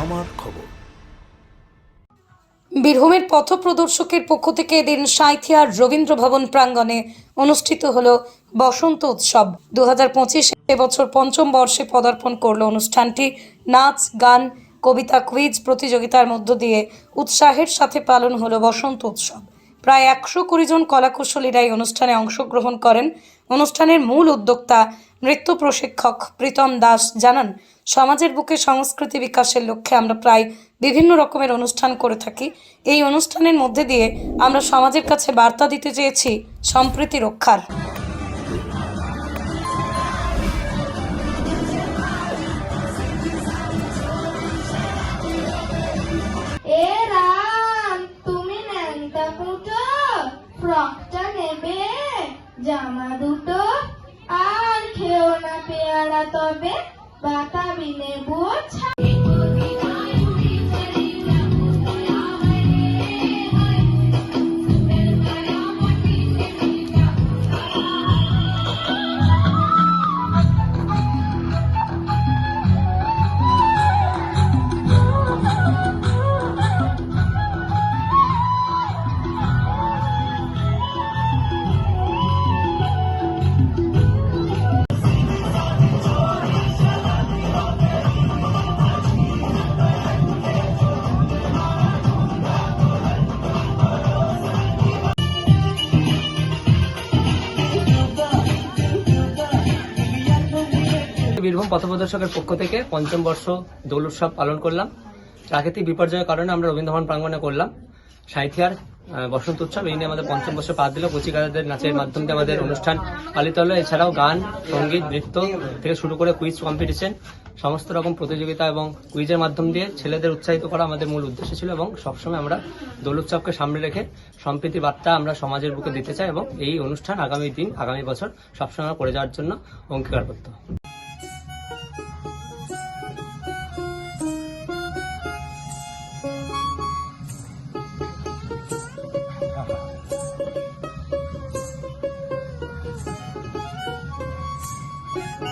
আমার খবর। বীরভূমের পথ প্রদর্শকের পক্ষ থেকে এদিন সাঁইথিয়ার রবীন্দ্র ভবন প্রাঙ্গণে অনুষ্ঠিত হল বসন্ত উৎসব। দু হাজার পঁচিশ এবছর পঞ্চম বর্ষে পদার্পণ করল অনুষ্ঠানটি। নাচ, গান, কবিতা, কুইজ প্রতিযোগিতার মধ্য দিয়ে উৎসাহের সাথে পালন হলো বসন্ত উৎসব। প্রায় একশো কুড়ি জন কলাকুশলীরা এই অনুষ্ঠানে অংশগ্রহণ করেন। অনুষ্ঠানের মূল উদ্যোক্তা নৃত্য প্রশিক্ষক প্রীতম দাস জানান সমাজের বুকে সংস্কৃতি বিকাশের লক্ষ্যে আমরা প্রায় বিভিন্ন রকমের অনুষ্ঠান করে থাকি। এই অনুষ্ঠানের মধ্যে দিয়ে আমরা সমাজের কাছে বার্তা দিতে চেয়েছি সম্প্রীতি রক্ষার। জামা দুটো, আর খেও না পেয়ারা তবে। बाता भी ने बोझ। বীরভূম পথপ্রদর্শকের পক্ষ থেকে পঞ্চম বর্ষ দোল উৎসব পালন করলাম। প্রাকৃতিক বিপর্যয়ের কারণে আমরা রবীন্দ্রভবন প্রাঙ্গণে করলাম। সাহিত্যার বসন্ত উৎসব, এই নিয়ে আমাদের পঞ্চম বর্ষ পা দিল। কচিকারদের নাচের মাধ্যমে আমাদের অনুষ্ঠান পালিত হলো। এছাড়াও গান, সংগীত, নৃত্য থেকে শুরু করে কুইজ কম্পিটিশন সমস্ত রকম প্রতিযোগিতা এবং কুইজের মাধ্যম দিয়ে ছেলেদের উৎসাহিত করা আমাদের মূল উদ্দেশ্য ছিল এবং সবসময় আমরা দোল উৎসবকে সামনে রেখে সম্প্রীতি বার্তা আমরা সমাজের বুকে দিতে চাই এবং এই অনুষ্ঠান আগামী দিন, আগামী বছর সবসময় করে যাওয়ার জন্য অঙ্গীকার